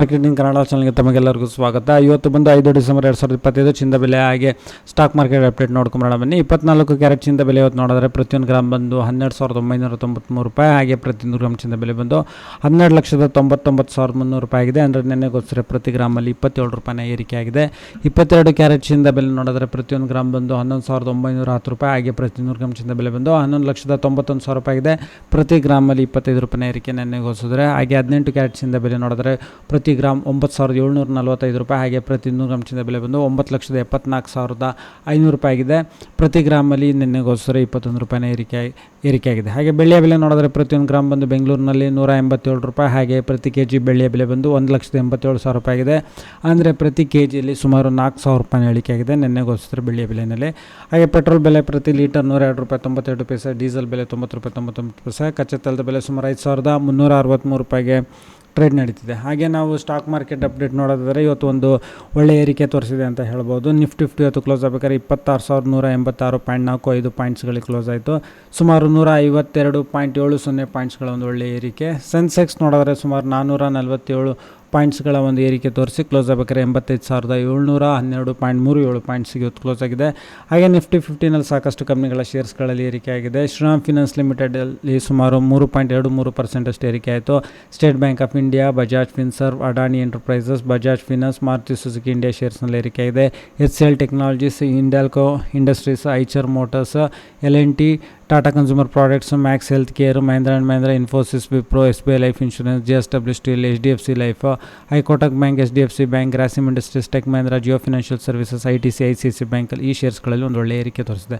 Marketing Kannada ಚಾನಲ್ಗೆ ತಮಗೆಲ್ಲರಿಗೂ ಸ್ವಾಗತ. ಇವತ್ತು ಬಂದು ಐದು ಡಿಸೆಂಬರ್ ಎರಡು ಸಾವಿರದ ಇಪ್ಪತ್ತೈದು ಚಿಂದ ಬೆಲೆ ಹಾಗೆ ಸ್ಟಾಕ್ ಮಾರ್ಕೆಟ್ ಅಪ್ಡೇಟ್ ನೋಡ್ಕೊಂಬರೋಣ ಬನ್ನಿ, ಇಪ್ಪತ್ನಾಲ್ಕು ಕ್ಯಾರೆಟ್ ಚಿಂದ ಬೆಲೆ ಇವತ್ತು ನೋಡಿದ್ರೆ ಪ್ರತಿಯೊಂದು ಗ್ರಾಮ್ ಬಂದು ಹನ್ನೆರಡು ಸಾವಿರದ ಒಂಬೈನೂರ ತೊಂಬತ್ತ್ಮೂರು ರೂಪಾಯಿ. ಹಾಗೆ ಪ್ರತಿಯೊಂದು ಗ್ರಾಮ್ ಚಿಂದ ಬೆಲೆ ಬಂದು ಹನ್ನೆರಡು ಲಕ್ಷದ ತೊಂಬತ್ತೊಂಬತ್ತು ಸಾವಿರದ ಮುನ್ನೂರು ರೂಪಾಯಿ ಆಗಿದೆ. ಅಂದರೆ ನೆನ್ನೆಗೋಸ್ಕರ ಪ್ರತಿ ಗ್ರಾಮಲ್ಲಿ ಇಪ್ಪತ್ತೇಳು ರೂಪಾಯಿನ ಏರಿಕೆ ಆಗಿದೆ. ಇಪ್ಪತ್ತೆರಡು ಕ್ಯಾರೆಟ್ ಚಿಂದ ಬೆಲೆ ನೋಡಿದ್ರೆ ಪ್ರತಿಯೊಂದು ಗ್ರಾಮ್ ಬಂದು ಹನ್ನೊಂದು ಸಾವಿರದ ಒಂಬೈನೂರ ಹತ್ತು ರೂಪಾಯಿ. ಹಾಗೆ ಪ್ರತಿಯೊಂದು ಗ್ರಾಮ್ ಚಿಂದ ಬೆಲೆ ಬಂದು ಹನ್ನೊಂದು ಲಕ್ಷದ ತೊಂಬತ್ತೊಂದು ಸಾವಿರ ರೂಪಾಯಿ ಆಗಿದೆ. ಪ್ರತಿ ಗ್ರಾಮಲ್ಲಿ ಇಪ್ಪತ್ತೈದು ರೂಪಾಯಿನ ಏರಿಕೆ ನೆನ್ನೆಗೋಸಿದ್ರೆ ಹಾಗೆ ಹದಿನೆಂಟು ಕ್ಯಾರೆಟ್ ಚಿಂದ ಬೆಲೆ ನೋಡಿದ್ರೆ ಪ್ರತಿ ಗ್ರಾಮ್ ಒಂಬತ್ತು ಸಾವಿರದ ಏಳ್ನೂರ ನಲವತ್ತೈದು ರೂಪಾಯಿ. ಹಾಗೆ ಪ್ರತಿ ನೂರು ಗ್ರಾಮ್ ಚಿನ್ನದ ಬೆಲೆ ಬಂದು ಒಂಬತ್ತು ಲಕ್ಷದ ಎಪ್ಪತ್ನಾಲ್ಕು ಸಾವಿರದ ಐನೂರು ರೂಪಾಯಿ ಆಗಿದೆ. ಪ್ರತಿ ಗ್ರಾಮಲ್ಲಿ ನಿನ್ನೆಗೋಸ್ಕರ ಇಪ್ಪತ್ತೊಂದು ರೂಪಾಯಿನ ಏರಿಕೆ ಏರಿಕೆಯಾಗಿದೆ ಹಾಗೆ ಬೆಳ್ಳಿಯ ಬೆಲೆ ನೋಡಿದ್ರೆ ಪ್ರತಿಯೊಂದು ಗ್ರಾಮ್ ಬಂದು ಬೆಂಗಳೂರಿನಲ್ಲಿ ನೂರ ಎಂಬತ್ತೇಳು ರೂಪಾಯಿ. ಹಾಗೆ ಪ್ರತಿ ಕೆ ಜಿ ಬೆಳ್ಳಿಯ ಬೆಲೆ ಬಂದು ಒಂದು ಲಕ್ಷದ ಎಂಬತ್ತೇಳು ಸಾವಿರ ರೂಪಾಯಿ ಆಗಿದೆ. ಅಂದರೆ ಪ್ರತಿ ಕೆ ಜಿಯಲ್ಲಿ ಸುಮಾರು ನಾಲ್ಕು ಸಾವಿರ ರೂಪಾಯಿನ ಇಳಿಕೆಯಾಗಿದೆ ನಿನ್ನೆಗೋಸ್ಕರ ಬೆಳ್ಳಿಯ ಬೆಲೆಯಲ್ಲಿ. ಹಾಗೆ ಪೆಟ್ರೋಲ್ ಬೆಲೆ ಪ್ರತಿ ಲೀಟರ್ ನೂರ ಎರಡು ರೂಪಾಯಿ ತೊಂಬತ್ತೆರಡು ಪೈಸೆ, ಡೀಸೆಲ್ ಬೆಲೆ ತೊಂಬತ್ತು ರೂಪಾಯಿ ತೊಂಬತ್ತೊಂಬತ್ತು ಪೈಸೆ, ಕಚ್ಚೆ ತೆಲದ ಬೆಲೆ ಸುಮಾರು ಐದು ಸಾವಿರದ ಮುನ್ನೂರ ಅರವತ್ತ್ಮೂರು ರೂಪಾಯಿಗೆ ಟ್ರೇಡ್ ನಡೀತಿದೆ. ಹಾಗೆ ನಾವು ಸ್ಟಾಕ್ ಮಾರ್ಕೆಟ್ ಅಪ್ಡೇಟ್ ನೋಡೋದಾದರೆ ಇವತ್ತು ಒಂದು ಒಳ್ಳೆ ಏರಿಕೆ ತೋರಿಸಿದೆ ಅಂತ ಹೇಳ್ಬೋದು. ನಿಫ್ಟಿ ಫಿಫ್ಟಿ ಇವತ್ತು ಕ್ಲೋಸ್ ಆಗಬೇಕಾದ್ರೆ ಇಪ್ಪತ್ತಾರು ಸಾವಿರದ ನೂರ ಎಂಬತ್ತಾರು ಪಾಯಿಂಟ್ ನಾಲ್ಕು ಐದು ಪಾಯಿಂಟ್ಸ್ಗಳಿಗೆ ಕ್ಲೋಸ್ ಆಯಿತು. ಸುಮಾರು ನೂರ ಐವತ್ತೆರಡು ಪಾಯಿಂಟ್ ಏಳು ಸೊನ್ನೆ ಪಾಯಿಂಟ್ಸ್ಗಳ ಒಂದು ಒಳ್ಳೆ ಏರಿಕೆ. ಸೆನ್ಸೆಕ್ಸ್ ನೋಡಿದ್ರೆ ಸುಮಾರು ನಾನ್ನೂರ ನಲವತ್ತೇಳು ಪಾಯಿಂಟ್ಸ್ಗಳ ಒಂದು ಏರಿಕೆ ತೋರಿಸಿ ಕ್ಲೋಸ್ ಆಗಬೇಕಾದ್ರೆ ಎಂಬತ್ತೈದು ಸಾವಿರದ ಏಳ್ನೂರ ಹನ್ನೆರಡು ಪಾಯಿಂಟ್ ಮೂರು ಏಳು ಪಾಯಿಂಟ್ಸ್ಗೆ ಇವತ್ತು ಕ್ಲೋಸ್ ಆಗಿದೆ. ಹಾಗೆ ನಿಫ್ಟಿ ಫಿಫ್ಟಿನಲ್ಲಿ ಸಾಕಷ್ಟು ಕಂಪ್ನಿಗಳ ಶೇರ್ಸ್ಗಳಲ್ಲಿ ಏರಿಕೆ ಆಗಿದೆ. ಶ್ರೀರಾಮ್ ಫಿನಾನ್ಸ್ ಲಿಮಿಟೆಡಲ್ಲಿ ಸುಮಾರು ಮೂರು ಪಾಯಿಂಟ್ ಎರಡು ಮೂರು ಪರ್ಸೆಂಟಷ್ಟು ಏರಿಕೆ ಆಯಿತು. State Bank of India Bajaj Finserv Adani enterprises Bajaj finance Maruti Suzuki India ಶೇರ್ಸ್ನಲ್ಲಿ ಏರಿಕೆ ಇದೆ H L technologies Hindalco industries Eicher motors L and T Tata consumer products Max health care Mahindra and Mahindra Infosys Wipro S B I life insurance J S W steel H D F C life Kotak bank H D F C bank Grasim industries tech Mahindra Jio financial services I T C I C C ಬ್ಯಾಂಕಲ್ಲಿ ಈ ಶೇರ್ಸ್ಗಳಲ್ಲಿ ಒಂದು ಒಳ್ಳೆಯ ಏರಿಕೆ ತೋರಿಸಿದೆ.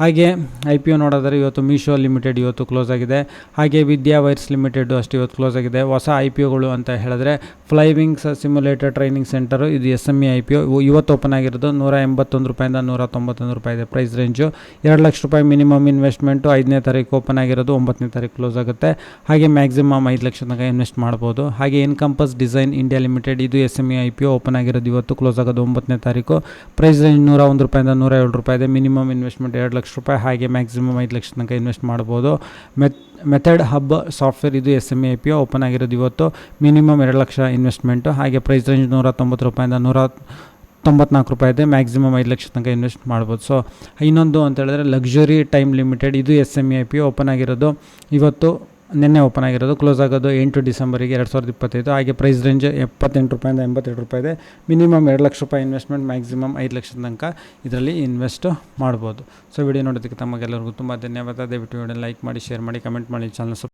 ಹಾಗೆ I P ಒ ನೋಡೋದಾದ್ರೆ ಇವತ್ತು Meesho limited ಇವತ್ತು ಕ್ಲೋಸ್ ಆಗಿದೆ. ಹಾಗೆ ವಿದ್ಯಾ ವೈರ್ಸ್ ಲಿಮಿಟೆಡ್ ಅಷ್ಟು ಇವತ್ತು ಕ್ಲೋಸ್ ಆಗಿದೆ. ಹೊಸ ಐ ಪಿ ಒಗಳು ಅಂತ ಹೇಳಿದ್ರೆ ಫ್ಲೈವಿಂಗ್ಸ್ ಸಿಮ್ಯುಲೇಟರ್ ಟ್ರೈನಿಂಗ್ ಸೆಂಟರು ಇದು S M E I P O ಇವತ್ತು ಓಪನ್ ಆಗಿರೋದು ನೂರ ಎಂಬತ್ತೊಂದು ರೂಪಾಯಿಂದ ನೂರ ತೊಂಬತ್ತೊಂದು ರೂಪಾಯಿ ಇದೆ ಪ್ರೈಸ್ ರೇಂಜು ಎರಡು ಲಕ್ಷ ರೂಪಾಯಿ ಮಿನಿಮಮ್ ಇನ್ವೆಸ್ಟ್ಮೆಂಟು ಐದನೇ ತಾರೀಕು ಓಪನ್ ಆಗಿರೋದು ಒಂಬತ್ತನೇ ತಾರೀಕು ಕ್ಲೋಸ್ ಆಗುತ್ತೆ. ಹಾಗೆ ಮ್ಯಾಕ್ಸಿಮಮ್ ಐದು ಲಕ್ಷ ತನಕ ಇನ್ವೆಸ್ಟ್ ಮಾಡ್ಬೋದು. ಹಾಗೆ ಇನ್ಕಂಪಸ್ ಡಿಸೈನ್ ಇಂಡಿಯಾ ಲಿಮಿಟೆಡ್ ಇದು S M E I P O open ಆಗಿರೋದು ಇವತ್ತು ಕ್ಲೋಸ್ ಆಗೋದು ಒಂಬತ್ತನೇ ತಾರೀಕು. ಪ್ರೈಸ್ ರೇಂಜ್ ನೂರ ಒಂದು ರೂಪಾಯಿಂದ ನೂರ ಏಳು ರೂಪಾಯಿ ಇದೆ. ಮಿನಿಮಮ್ ಇನ್ವೆಸ್ಟ್ಮೆಂಟ್ ಎರಡು ಲಕ್ಷ ರೂಪಾಯಿ. ಹಾಗೆ ಮ್ಯಾಕ್ಸಿಮಮ್ ಐದು ಲಕ್ಷ ತನಕ ಇನ್ವೆಸ್ಟ್ ಮಾಡ್ಬೋದು. ಮೆತ್ ಮೆಥಡ್ ಹಬ್ ಸಾಫ್ಟ್ವೇರ್ ಇದು S M I P open ಆಗಿರೋದು ಇವತ್ತು. ಮಿನಿಮಮ್ ಎರಡು ಲಕ್ಷ ಇನ್ವೆಸ್ಟ್ಮೆಂಟು ಹಾಗೆ ಪ್ರೈಸ್ ರೇಂಜ್ ನೂರ ತೊಂಬತ್ತು ರೂಪಾಯಿಂದ ನೂರ ತೊಂಬತ್ನಾಲ್ಕು ರೂಪಾಯಿ ಇದೆ. ಮ್ಯಾಕ್ಸಿಮಮ್ ಐದು ಲಕ್ಷ ತನಕ ಇನ್ವೆಸ್ಟ್ ಮಾಡ್ಬೋದು. ಸೊ ಇನ್ನೊಂದು ಅಂತ ಹೇಳಿದ್ರೆ ಲಕ್ಸುರಿ ಟೈಮ್ ಲಿಮಿಟೆಡ್ ಇದು S M I P open ಆಗಿರೋದು. ಇವತ್ತು ನಿನ್ನೆ ಓಪನ್ ಆಗಿರೋದು. ಕ್ಲೋಸ್ ಆಗೋದು ಎಂಟು ಡಿಸೆಂಬರಿಗೆ ಎರಡು ಸಾವಿರದ ಇಪ್ಪತ್ತೈದು. ಹಾಗೆ ಪ್ರೈಸ್ ರೇಂಜ್ ಎಪ್ಪತ್ತೆಂಟು ರೂಪಾಯಿಂದ ಎಂಬತ್ತೆರಡು ರೂಪಾಯಿ ಇದೆ. ಮಿನಿಮಮ್ ಎರಡು ಲಕ್ಷ ರೂಪಾಯಿ ಇನ್ವೆಸ್ಟ್ಮೆಂಟ್ ಮ್ಯಾಕ್ಸಿಮಮ್ ಐದು ಲಕ್ಷದ ತನಕ ಇದರಲ್ಲಿ ಇನ್ವೆಸ್ಟ್ ಮಾಡ್ಬೋದು. ಸೊ ವಿಡಿಯೋ ನೋಡೋದಕ್ಕೆ ತಮಗೆಲ್ಲರಿಗೂ ತುಂಬ ಧನ್ಯವಾದ. ದಯವಿಟ್ಟು ವಿಡಿಯೋ ಲೈಕ್ ಮಾಡಿ ಶೇರ್ ಮಾಡಿ ಕಮೆಂಟ್ ಮಾಡಿ ಚಾನಲ್